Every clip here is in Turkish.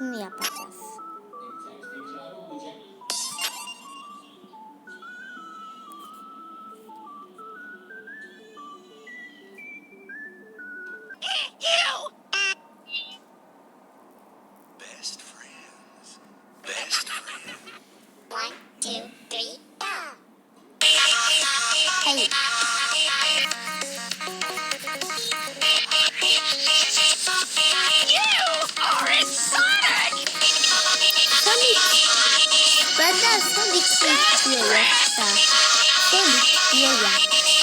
你呀。Yoksa. Sonic diyor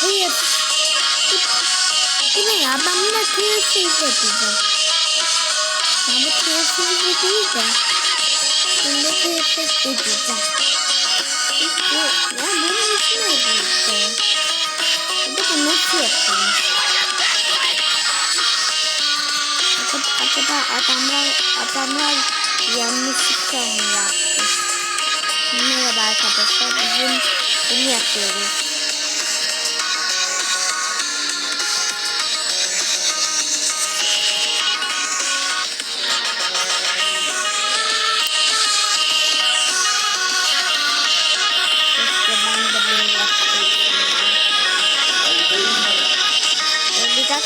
Teyip. Bu ne ya? Ben buna teyip izleteceğim. Ben bu teyip izleteceğim de. Ben de teyip izleteceğim. Bu, ya bunun içine girdi. Bir de bu nasıl yapılmış? Acaba, acaba adamlar, adamlar yanlışlıkla mı yapmış? Merhaba arkadaşlar. Bugün bunu yapıyoruz.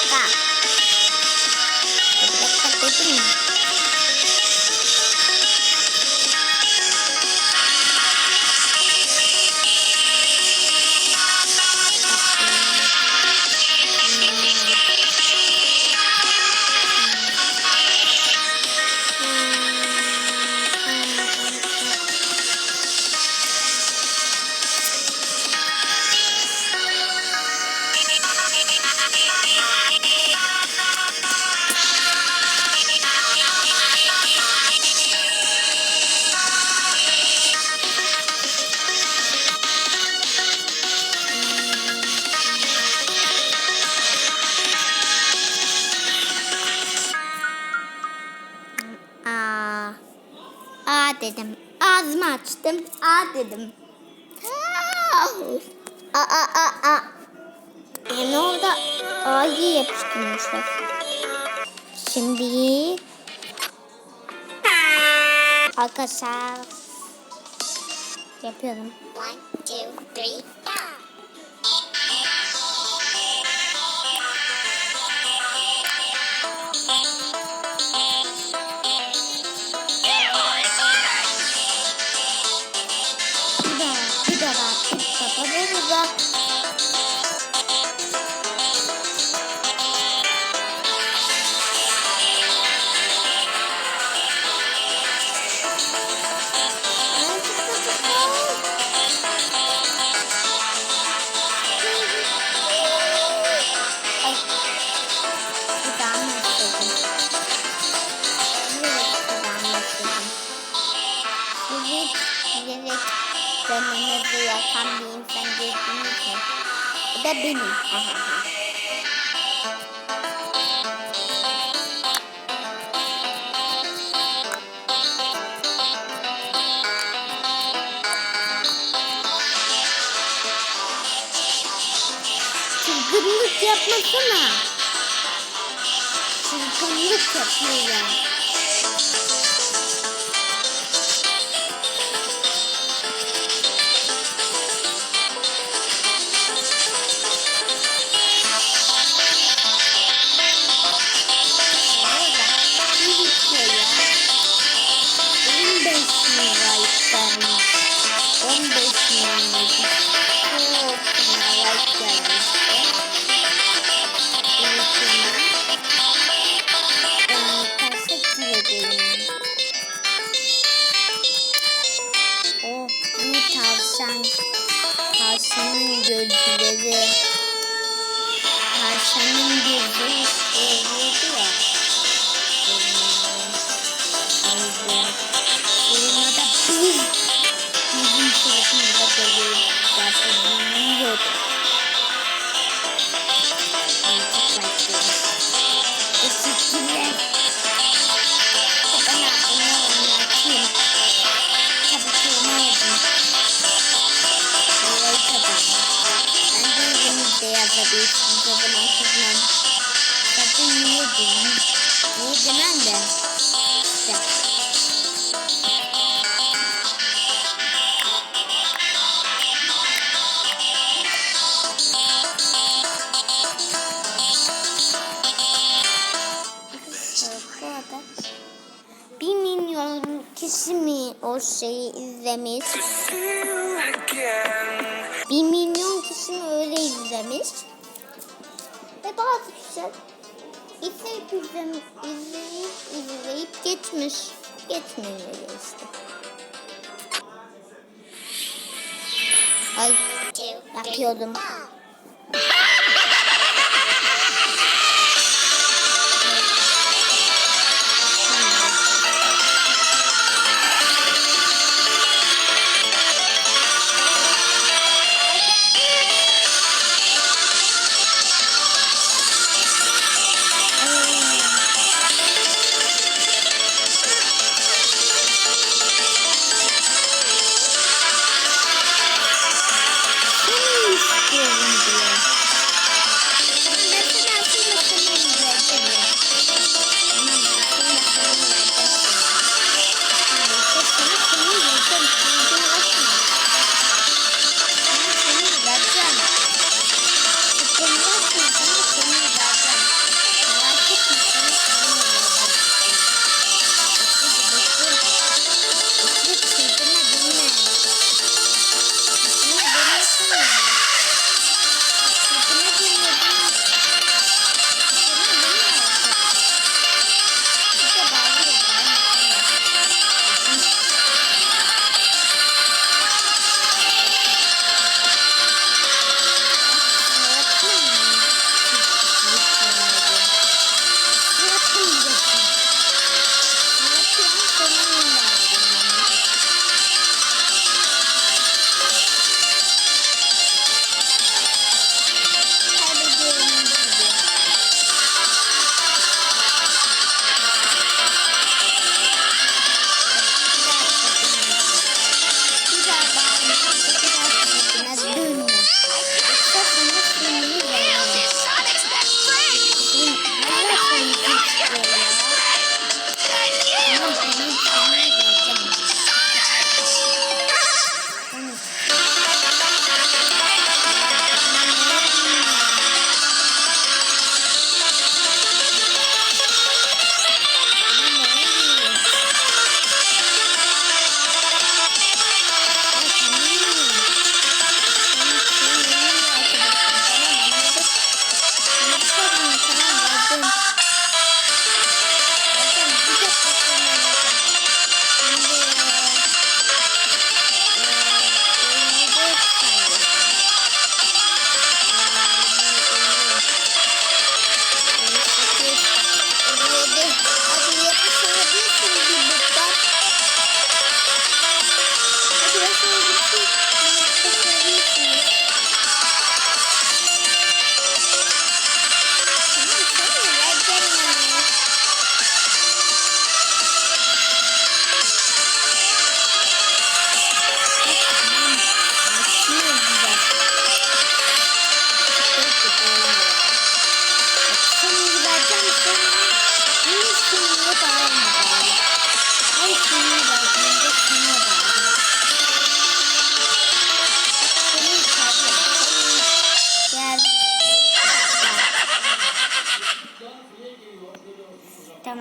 爸 Açtım. Aa dedim. Aa aa aa. aa. Yani orada A'yı yapıştırmışlar. Şimdi arkadaşlar yapıyorum. One, two, three, Sizi bilerek canınızı yakan bir insan gördünüz mü? Bu da benim. Çılgınlık yapmasana. Çılgınlık yapıyor. Zaten niye denen? Niye denen de? İşte. kaç? Bir milyon kişi mi o şeyi izlemiş? Bir milyon kişi mi öyle izlemiş? Ve bazı kişiler izleyip izleyip izleyip, izleyip geçmiş. Geçmiyor işte. Ay şey yapıyordum.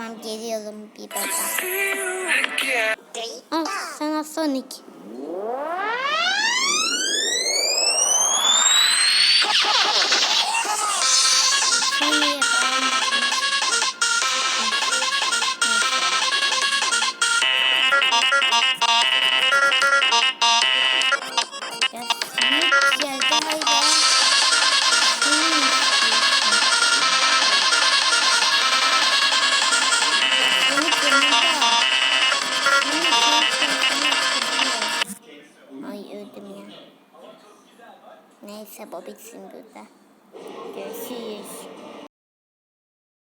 Tamam geliyorum bir baba. Sana Sonic. Neyse bu bitsin burada. Görüşürüz.